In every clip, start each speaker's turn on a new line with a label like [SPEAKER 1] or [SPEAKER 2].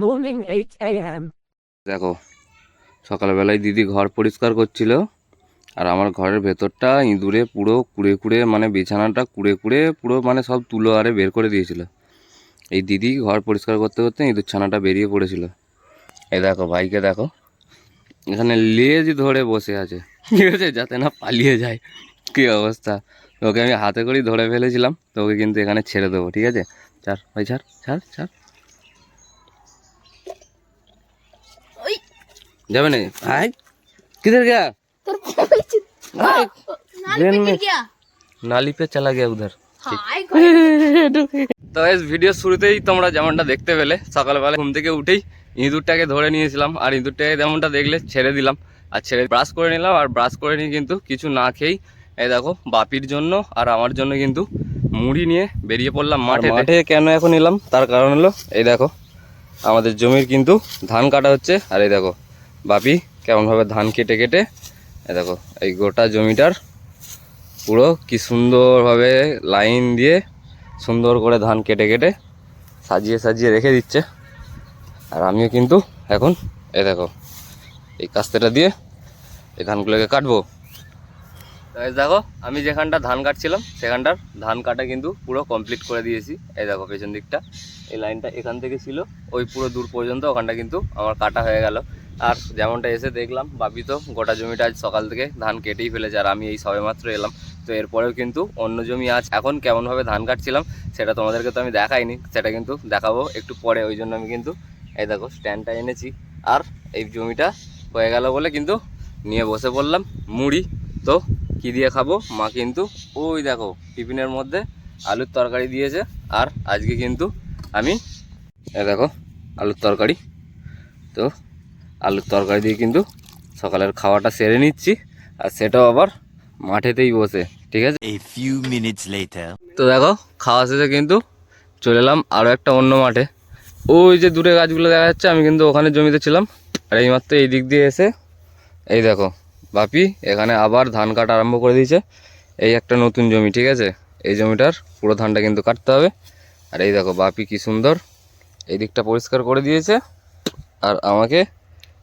[SPEAKER 1] morning 8 a.m.
[SPEAKER 2] দেখো, সকালবেলায় দিদি ঘর পরিষ্কার করছিল, আর আমার ঘরের ভেতরটা ইঁদুরে পুরো কুড়ে কুড়ে মানে বিছানাটা কুড়ে কুড়ে পুরো মানে সব তুলো আরে বের করে দিয়েছিল। এই দিদি ঘর পরিষ্কার করতে করতে ইঁদুর ছানাটা বেরিয়ে পড়েছিল। এই দেখো, ভাইকে দেখো, এখানে লেজ ধরে বসে আছে, ঠিক আছে, যাতে না পালিয়ে যায়। কী অবস্থা? ওকে আমি হাতে করেই ধরে ফেলেছিলাম তো ওকে কিন্তু এখানে ছেড়ে দেবো, ঠিক আছে? ছাড়, ভাই, ছাড় ছাড় ছাড়। যাবে না ভাই किधर गया भाई, ट्रेन में नाली पे चला गया उधर তো এই ভিডিও শুরুতেই তোমরা যেমনটা দেখতে পেলে সকালবেলা ঘুম থেকে উঠেই ইঁদুরটাকে ধরে নিয়েছিলাম আর ইঁদুরটাকে যেমনটা দেখলে ছেড়ে দিলাম আর ছেড়ে ব্রাশ করে নিলাম আর ব্রাশ করে নিয়ে কিন্তু কিছু না খেয়েই এই দেখো বাপির জন্য আর আমার জন্য কিন্তু মুড়ি নিয়ে বেরিয়ে পড়লাম মাঠে মাঠে কেন এখন এলাম তার কারণ হলো এই দেখো আমাদের জমির কিন্তু ধান কাটা হচ্ছে আর এই দেখো বাপি কেমনভাবে ধান কেটে কেটে দেখো, এই গোটা জমিটার পুরো কি সুন্দরভাবে লাইন দিয়ে সুন্দর করে ধান কেটে কেটে সাজিয়ে সাজিয়ে রেখে দিচ্ছে। আর আমিও কিন্তু এখন, এ দেখো, এই কাস্তেটা দিয়ে এই ধানগুলোকে কাটবো। দেখো, আমি যেখানটা ধান কাটছিলাম, সেখানটার ধান কাটা কিন্তু পুরো কমপ্লিট করে দিয়েছি। এই দেখো, পেছন দিকটা, এই লাইনটা এখান থেকে ছিল, ওই পুরো দূর পর্যন্ত ওখানটা কিন্তু আমার কাটা হয়ে গেল। আর যেমনটা এসে দেখলাম বাপি তো গোটা জমিটা আজ সকাল থেকে ধান কেটেই ফেলেছে আর আমি এই সবেমাত্র এলাম। তো এরপরেও কিন্তু অন্য জমি আজ এখন কেমনভাবে ধান কাটছিলাম, সেটা তোমাদেরকে তো আমি দেখাইনি, সেটা কিন্তু দেখাবো একটু পরে। ওই জন্য আমি কিন্তু এই দেখো স্ট্যান্ডটা এনেছি আর এই জমিটা হয়ে গেল বলে কিন্তু নিয়ে বসে পড়লাম মুড়ি। তো কি দিয়ে খাব? মা কিন্তু ওই দেখো টিফিনের মধ্যে আলুর তরকারি দিয়েছে আর আজকে কিন্তু আমি এ দেখো আলুর তরকারি। তো আলুর তরকারি দিয়ে কিন্তু সকালের খাওয়াটা সেরে নিচ্ছি। আর সেটাও আবার মাঠেতেই বসে ঠিক আছে. তো দেখো খাওয়া শেষে কিন্তু চলে এলাম আরও একটা অন্য মাঠে। ওই যে দূরে গাছগুলো দেখা যাচ্ছে আমি কিন্তু ওখানে জমিতে ছিলাম। আর এইমাত্র এই দিক দিয়ে এসে এই দেখো বাপি এখানে আবার ধান কাটা আরম্ভ করে দিয়েছে। এই একটা নতুন জমি ঠিক আছে? এই জমিটার পুরো ধানটা কিন্তু কাটতে হবে। আর এই দেখো বাপি কি সুন্দর এই দিকটা পরিষ্কার করে দিয়েছে। আর আমাকে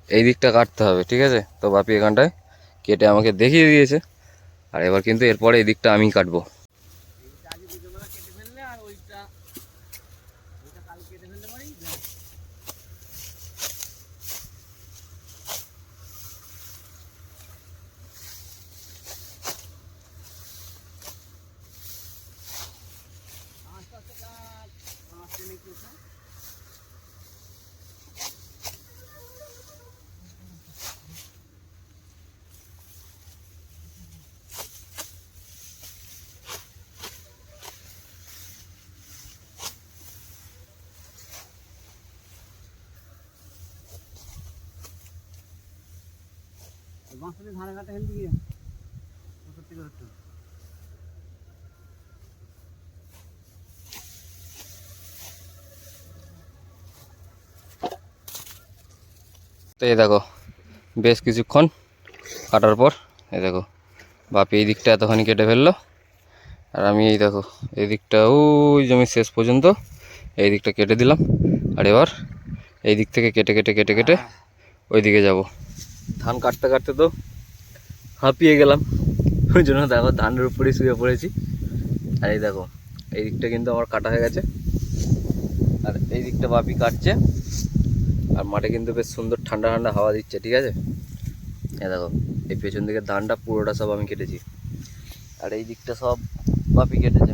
[SPEAKER 2] এই দিকটা কাটতে হবে, ঠিক আছে? তো বাপি এখানটায় কেটে আমাকে দেখিয়ে দিয়েছে। আর এবার কিন্তু এরপরে এই দিকটা আমি কাটবো। তো এই দেখো বেশ কিছুক্ষণ কাটার পর এই দেখো বাপি এই দিকটা এতখানি কেটে ফেলল। আর আমি এই দেখো এই দিকটা ওই জমি শেষ পর্যন্ত এই দিকটা কেটে দিলাম। আর এবার এই দিক থেকে কেটে কেটে কেটে কেটে ওই দিকে যাব। ধান কাটতে কাটতে তো হাঁপিয়ে গেলাম। ওই জন্য দেখো ধানের উপরেই শুয়ে পড়েছি। আর এই দেখো এই দিকটা কিন্তু আমার কাটা হয়ে গেছে। আর এই দিকটা বাপি কাটছে। আর মাঠে কিন্তু বেশ সুন্দর ঠান্ডা ঠান্ডা হাওয়া দিচ্ছে ঠিক আছে? এই দেখো এই পেছন দিকে ধানটা পুরোটা সব আমি কেটেছি। আর এই দিকটা সব বাপি কেটেছে।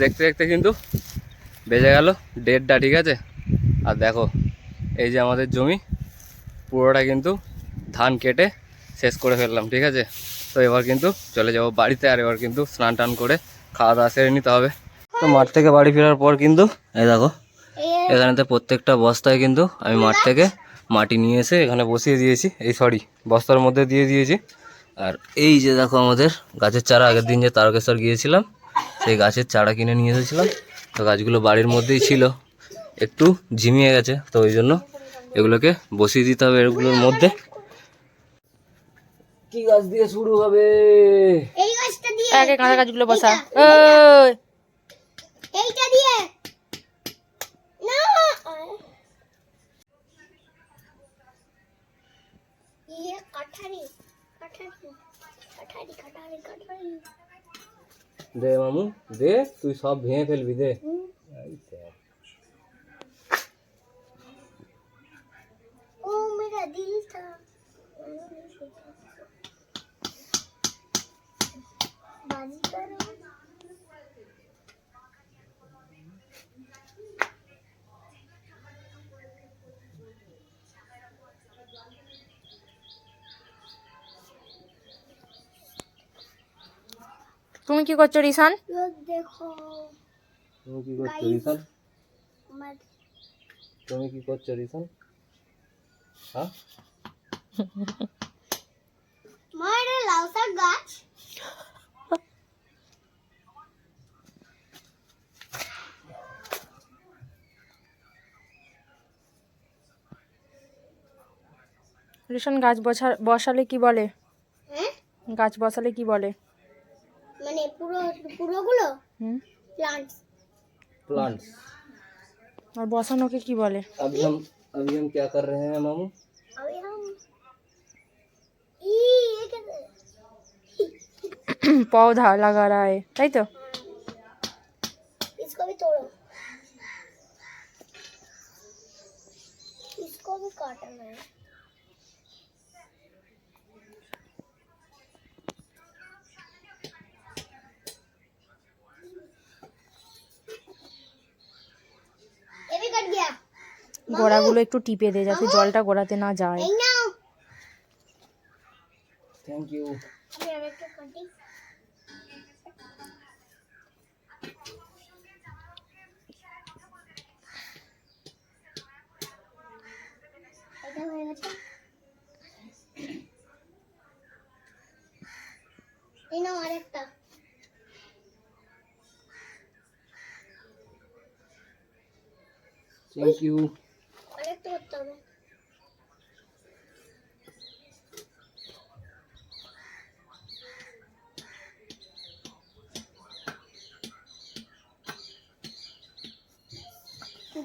[SPEAKER 2] দেখতে দেখতে কিন্তু বেজে গেল ডেটটা ঠিক আছে? আর দেখো, এই যে আমাদের জমি, পুরোটা কিন্তু ধান কেটে শেষ করে ফেললাম, ঠিক আছে? তো এবার কিন্তু চলে যাব বাড়িতে আর এবার কিন্তু স্নান টান করে খাওয়া দাওয়া সেরে নিতে হবে। তো মাঠ থেকে বাড়ি ফেরার পর কিন্তু, এই দেখো, এখানেতে প্রত্যেকটা বস্তায় কিন্তু আমি মাঠ থেকে মাটি নিয়ে এসে এখানে বসিয়ে দিয়েছি, এই সরি, বস্তার মধ্যে দিয়ে দিয়েছি। আর এই যে দেখো আমাদের গাছের চারা, আগের দিন যে তারকেশ্বর গিয়েছিলাম, সেই গাছের চারা কিনে নিয়ে এসেছিলাম। তো গাছগুলো বাড়ির মধ্যেই ছিল। একটু ঝিমিয়ে গেছে তো ওই জন্য এগুলোকে বসিয়ে দিতে হবে এগুলোর মধ্যে। কি গাছ দিয়ে শুরু হবে? এই গাছটা দিয়ে।
[SPEAKER 3] আগে কাঁচা গাছগুলো বসা।
[SPEAKER 4] এইটা।
[SPEAKER 1] দিয়ে। না। ইয়ে,
[SPEAKER 5] দে মামু দে তুই সব ভেঙে ফেলবি দে।
[SPEAKER 3] তুমি কি করছ রিসান?
[SPEAKER 5] তুমি কি করছ রিসান? তুমি কি করছ রিসান? হ্যাঁ?
[SPEAKER 1] मारे लाउसा गाछ
[SPEAKER 3] রিসান গাছ বসা বসালে কি বলে
[SPEAKER 1] হ্যাঁ
[SPEAKER 3] গাছ বসালে কি বলে
[SPEAKER 1] মানে পুরো পুরোগুলো
[SPEAKER 3] হুম
[SPEAKER 1] প্লান্টস
[SPEAKER 5] प्लांट्स
[SPEAKER 3] আর বসানোকে কি বলে
[SPEAKER 5] अभी हम अभी हम क्या कर रहे हैं मामू
[SPEAKER 1] अभी हम
[SPEAKER 3] पौधा लगा रहा है तो
[SPEAKER 1] इसको भी इसको भी काटना है।
[SPEAKER 3] गोड़ा गुलो एक तो टीपे
[SPEAKER 1] दे जाते
[SPEAKER 5] जल टा
[SPEAKER 1] गोड़ाते ना जाए। Thank you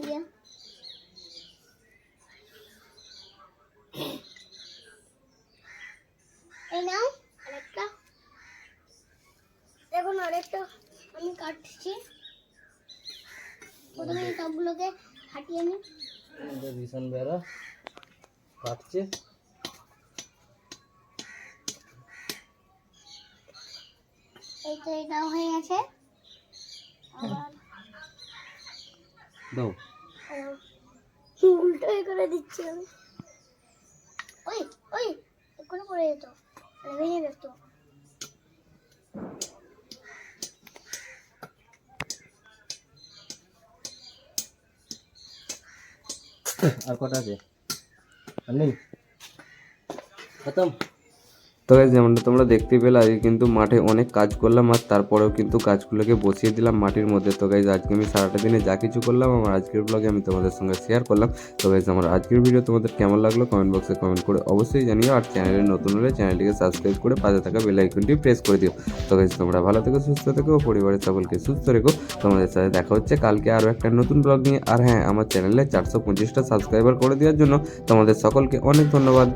[SPEAKER 1] Yeah. এই নাও দেখুন আরেকটা আমি কাটছি প্রথমে সবগুলোকে হাঁটিয়ে নিই
[SPEAKER 5] আমাদের রিসান বেড়া কাটছে।
[SPEAKER 1] এই তো এটাও হয়ে গেছে।
[SPEAKER 5] দাও।
[SPEAKER 1] আহ, উল্টোই করে দিচ্ছি আমি। ওই ওই এক্ষুনি পড়ে যেত। ভেঙে যেত
[SPEAKER 5] আর কটা আছে আর নেই খতম তো গাইজ যেমনটা তোমরা দেখতে পেলে, আজকে কিন্তু মাঠে অনেক কাজ করলাম আর তারপরেও কিন্তু কাজগুলোকে বসিয়ে দিলাম মাটির মধ্যে। তো গাইজ আজকে আমি সারাটা দিনে যা কিছু করলাম, আমার আজকের ব্লগে আমি তোমাদের সঙ্গে শেয়ার করলাম। তো গাইজ আমার আজকের ভিডিও তোমাদের কেমন লাগল কমেন্ট বক্সে কমেন্ট করে অবশ্যই জানিও। আর চ্যানেলে নতুন হলে চ্যানেলটিকে সাবস্ক্রাইব করে পাশে থাকা বেল আইকনটি প্রেস করে দিও। তো গাইজ তোমরা ভালো থেকো, সুস্থ থেকো, পরিবারের সকলকে সুস্থ রেখো। তোমাদের সাথে দেখা হচ্ছে কালকে আরও একটা নতুন ব্লগ নিয়ে। আর হ্যাঁ আমার চ্যানেলে চারশো পঁচিশটা সাবস্ক্রাইবার করে দেওয়ার জন্য তোমাদের সকলকে অনেক ধন্যবাদ।